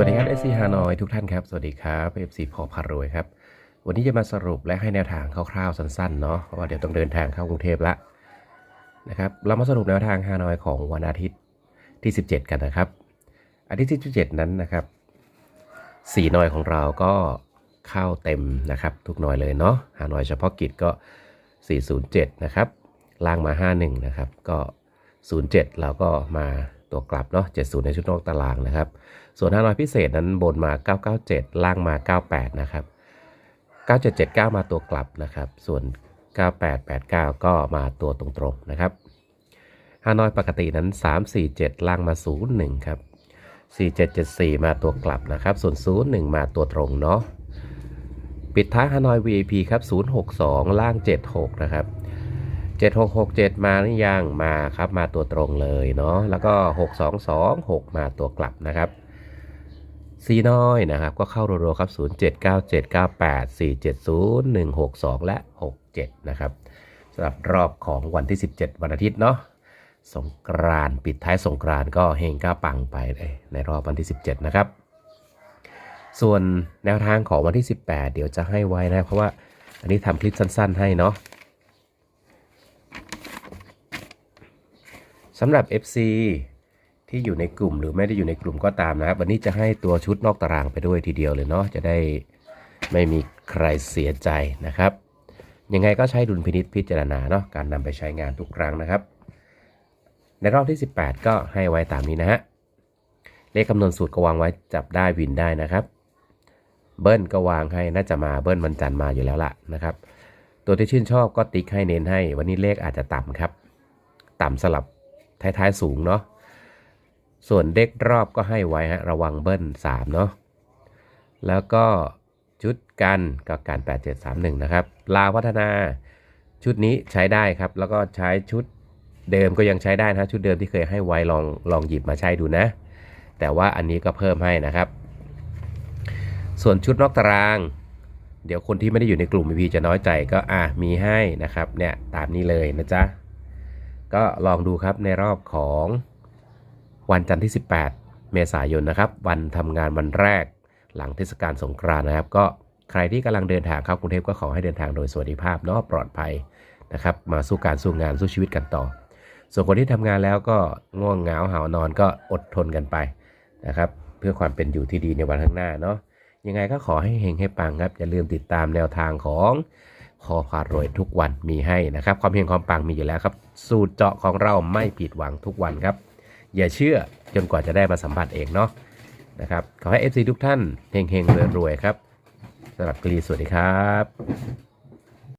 วัสดีครับ FC ฮานอยทุกท่านครับ สวัสดีครับ FC พอพารวยครับ วันนี้จะมาสรุปและให้แนวทางคร่าวๆสั้นๆเนาะเพราะว่าเดี๋ยวต้องเดินทางเข้ากรุงเทพละนะครับเรามาสรุปแนวทางฮานอยของวันอาทิตย์ที่ 17 กันนะครับ อาทิตย์ที่17 นั้นนะครับสี่หน่อยของเราก็เข้าเต็มนะครับ ทุกหน่อยเลยเนาะฮานอยเฉพาะกิจก็ 407 นะครับ ล่างมา 51 นะครับ ก็ 07 เราก็มา ตัวกลับเนาะ70 ในชุดนอกตารางนะครับ ส่วนฮานอยพิเศษนั้นบนมา 997 ล่างมา 98 นะครับ 9779 มาตัวกลับนะครับ ส่วน 9889 ก็มาตัวตรงๆนะครับฮานอยปกตินั้น 347 ล่างมา 01 ครับ 4774 มาตัวกลับนะครับ ส่วน 01 มาตัวตรงเนาะ ปิดท้ายฮานอย VIP ครับ 062 ล่าง 76 นะครับ 7667 มาหรือยังมาครับมาตัวตรงเลยเนาะแล้วก็ 6226 มาตัวกลับนะครับซีน้อยนะครับ ก็เข้ารัวๆครับ 079798 470 162 และ 67 นะครับสำหรับรอบของวันที่ 17 วันอาทิตย์เนาะสงกรานปิดท้ายสงกรานก็เฮงก้าปังไปเลยในรอบวันที่ 17 นะครับ ส่วนแนวทางของวันที่ 18 เดี๋ยวจะให้ไว้นะ เพราะว่าอันนี้ทำคลิปสั้น ๆ ให้เนาะ สำหรับ FC ที่อยู่ในกลุ่มหรือไม่ได้อยู่ในกลุ่มก็ตามนะครับ วันนี้จะให้ตัวชุดนอกตารางไปด้วยทีเดียวเลยเนาะจะได้ไม่มีใครเสียใจนะครับ ยังไงก็ใช้ดุลพินิษพิจารณาเนาะการนำไปใช้งานทุกครั้งนะครับ ในรอบที่ 18 ก็ให้ไว้ตามนี้นะฮะเลขคำนวณสูตรก็วางไว้จับได้วินได้นะครับ เบิ้ลก็วางให้น่าจะมาเบิ้ลวันจันทร์มาอยู่แล้วล่ะนะครับ ตัวที่ชื่นชอบก็ติ๊กให้เน้นให้ วันนี้เลขอาจจะต่ำครับ ต่ำสลับ ท้ายๆสูงเนาะ ส่วนเด็กรอบก็ให้ไว้ฮะ ระวังเบิ้ล3เนาะ แล้วก็ชุดกันก็การ 8731 นะครับ ลาวพัฒนาชุดนี้ใช้ได้ครับ แล้วก็ใช้ชุดเดิมก็ยังใช้ได้นะชุดเดิมที่เคยให้ไว้ลองลองหยิบมาใช้ดูนะ แต่ว่าอันนี้ก็เพิ่มให้นะครับ ส่วนชุดนอกตาราง เดี๋ยวคนที่ไม่ได้อยู่ในกลุ่ม VP จะน้อยใจก็อะมีให้นะครับเนี่ยตามนี้เลยนะจ๊ะ ก็ลองดูครับในรอบของวันจันทร์ที่ 18 เมษายนนะครับ วันทำงานวันแรกหลังเทศกาลสงกรานต์นะครับ ก็ใครที่กำลังเดินทางเข้ากรุงเทพก็ขอให้เดินทางโดยสวัสดิภาพเนาะปลอดภัยนะครับ มาสู้การสู้งานสู้ชีวิตกันต่อ ส่วนคนที่ทำงานแล้วก็ง่วงเหงาหาวนอนก็อดทนกันไปนะครับ เพื่อความเป็นอยู่ที่ดีในวันข้างหน้าเนาะยังไงก็ขอให้เฮงให้ปังครับอย่าลืมติดตามแนวทางของ ขอพารวยทุกวันมีให้นะครับ ความเฮงความปังมีอยู่แล้วครับ สูตรเจาะของเราไม่ผิดหวังทุกวันครับ อย่าเชื่อจนกว่าจะได้มาสัมผัสเองเนาะนะครับขอให้ FC ทุกท่านเฮงๆรวยๆครับสำหรับกรีสวัสดีครับ